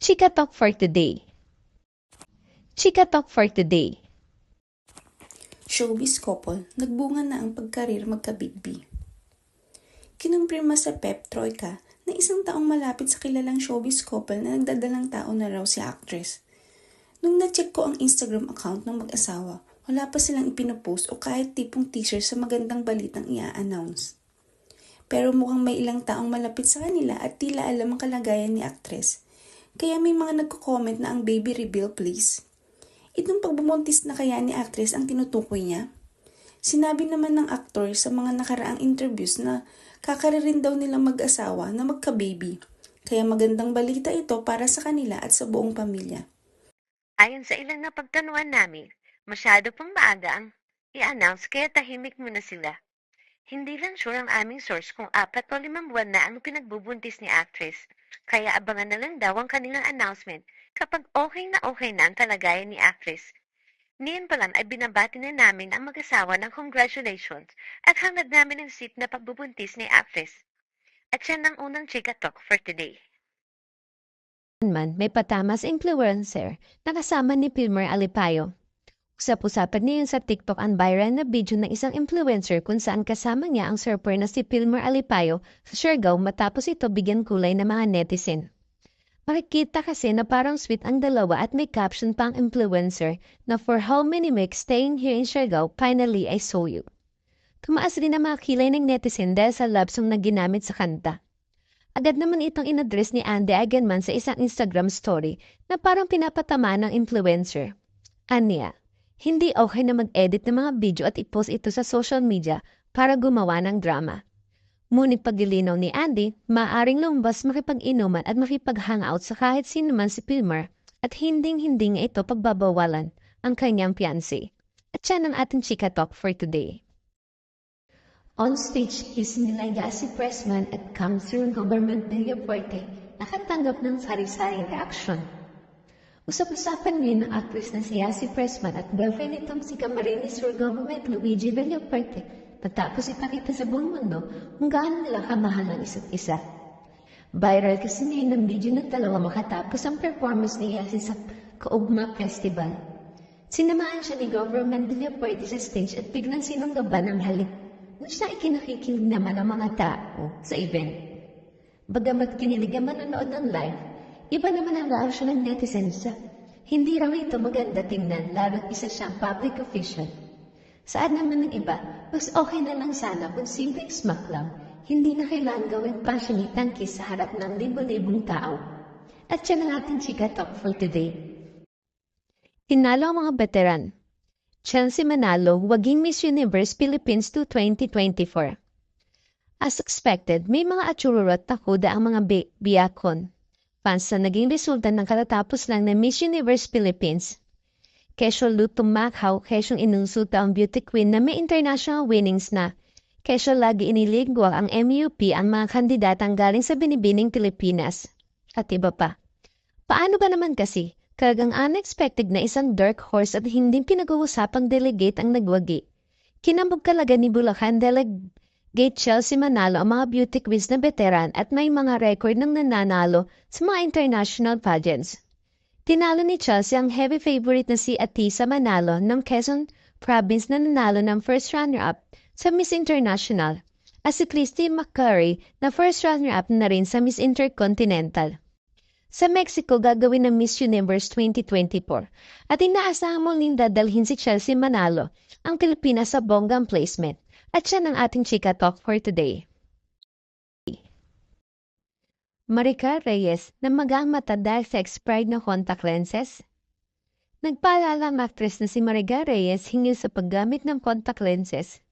Chika Talk for today. Chika Talk for today. Showbiz couple, nagbunga na ang pagkarir magka-Big B. Kinumpirma sa Pep Troika na isang taong malapit sa kilalang showbiz couple na nagdadalang tao na raw si actress. Nung na-check ko ang Instagram account ng mag-asawa, wala pa silang ipinopost o kahit tipong teaser sa magandang balitang i-announce. Pero mukhang may ilang taong malapit sa kanila at tila alam ang kalagayan ni actress. Kaya may mga nagko-comment na ang baby reveal please. Itong pagbubuntis na kaya ni actress ang tinutukoy niya? Sinabi naman ng aktor sa mga nakaraang interviews na kakaririn daw nilang mag-asawa na magka-baby. Kaya magandang balita ito para sa kanila at sa buong pamilya. Ayon sa ilang napagtanuan namin, masyado pang maaga ang i-announce kaya tahimik muna sila. Hindi lang sure ang aming source kung apat o limang buwan na ang pinagbubuntis ni actress, kaya abangan na lang daw ang kanilang announcement kapag okay na okay na ang kalagayan ni actress. Niyan pa lang ay binabati na namin ang mag-asawa ng congratulations at hangad namin ang seat na pagbubuntis ni actress. At yan ang unang chika talk for today. man may patamas influencer na kasama ni Pilmer Alipayo. Usap-usapan niya sa TikTok ang viral na video ng isang influencer kung saan kasama niya ang surfer na si Pilmer Alipayo sa Siargao matapos ito bigyan kulay ng mga netizen. Makikita kasi na parang sweet ang dalawa at may caption pang influencer na for how many weeks staying here in Siargao, finally I saw you. Tumaas rin ang mga kilay ng netizen dahil sa love song na ginamit sa kanta. Agad naman itong inadress ni Andy Agenman sa isang Instagram story na parang pinapatama ng influencer. Anya, hindi okay na mag-edit ng mga video at i-post ito sa social media para gumawa ng drama. Ngunit paglilinaw ni Andy, maaring lumabas makipag-inuman at makipag-hangout sa kahit sino man si Pilmer at hinding-hindi nga ito pagbabawalan ang kanyang fiancé. At yan ang ating chika talk for today. On stage, his nilaya si Pressman at Council Government Mayor Puerte nakatanggap ng sari-saring reaksyon. Usap-usapan ngayon ng actress na si Yasi Pressman at girlfriend nitong si Camarines Sur Government Luigi Villapuerte matapos ipakita sa buong mundo kung gaano nila kamahal ang isa't isa. Viral kasi ngayon ang video ng dalawa makatapos ang performance ni Yasi sa Kaugma Festival. Sinamahan siya ni Government Villapuerte sa stage at biglang sinunggaban ang halik na siya ikinakikinig naman ng mga tao sa event. Bagamat kinilig ang manonood ng live, iba naman ang reaksyon ng netizens hindi raw ito maganda tingnan lalo't isa siyang public official. Saan naman ng iba, mas okay na lang sana kung simpleng smack lang, hindi na kailangan gawing passionate kiss sa harap ng libo-libong tao. At yan ang ating chika talk for today. Tinalo ang mga veteran. Chelsea Manalo waging Miss Universe Philippines to 2024. As expected, may mga atsururot na kuda ang mga bi- biyakon. Fans na naging resulta ng katatapos lang ng Miss Universe Philippines. Kesyo lutong makhaw kesyong inunsulta ang beauty queen na may international winnings na. Kesyo lagi inilingwa ang MUP ang mga kandidatang galing sa binibining Pilipinas. At iba pa. Paano ba naman kasi? Kagang unexpected na isang dark horse at hindi pinag-uusapang delegate ang nagwagi. Kinambog kalaga ni Bulacan Delegate Chelsea Manalo ang mga beauty quiz na veteran at may mga record ng nananalo sa mga international pageants. Tinalo ni Chelsea ang heavy favorite na si Atisa Manalo ng Quezon Province na nanalo ng first runner-up sa Miss International at si Christy McCurry na first runner-up na rin sa Miss Intercontinental. Sa Mexico, gagawin ng Miss Universe 2024 at inaasahan mo rin dadalhin si Chelsea Manalo ang Pilipinas sa bonggang placement. At siya ang ating chika talk for today. Maricar Reyes na magang mata dahil sa expired na contact lenses? Nagpaalala ang actress na si Maricar Reyes hingil sa paggamit ng contact lenses.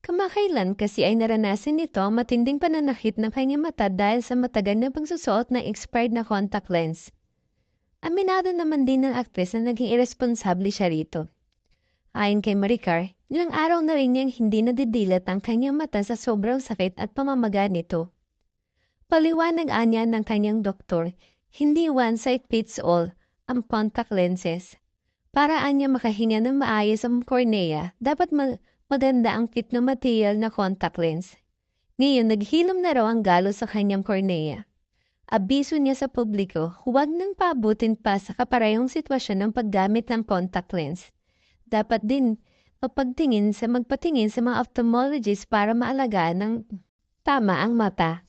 Kamakailan kasi ay naranasan nito matinding pananakit ng kanyang mata dahil sa matagal na pagsusuot ng expired na contact lens. Aminado naman din ng aktres na naging irresponsable siya rito. Ayon kay Maricar, ilang araw na rin niyang hindi nadidilat ang kanyang mata sa sobrang sakit at pamamaga nito. Paliwanag anya ng kanyang doktor, hindi one size fits all ang contact lenses. Para anya makahinga ng maayos ang cornea, dapat ma- maganda ang fit na material na contact lens. Ngayon, naghilom na raw ang galo sa kanyang cornea. Abiso niya sa publiko, huwag nang paabutin pa sa kaparehong sitwasyon ng paggamit ng contact lens. Dapat din mapagtingin sa magpatingin sa mga ophthalmologist para maalagaan ng tama ang mata.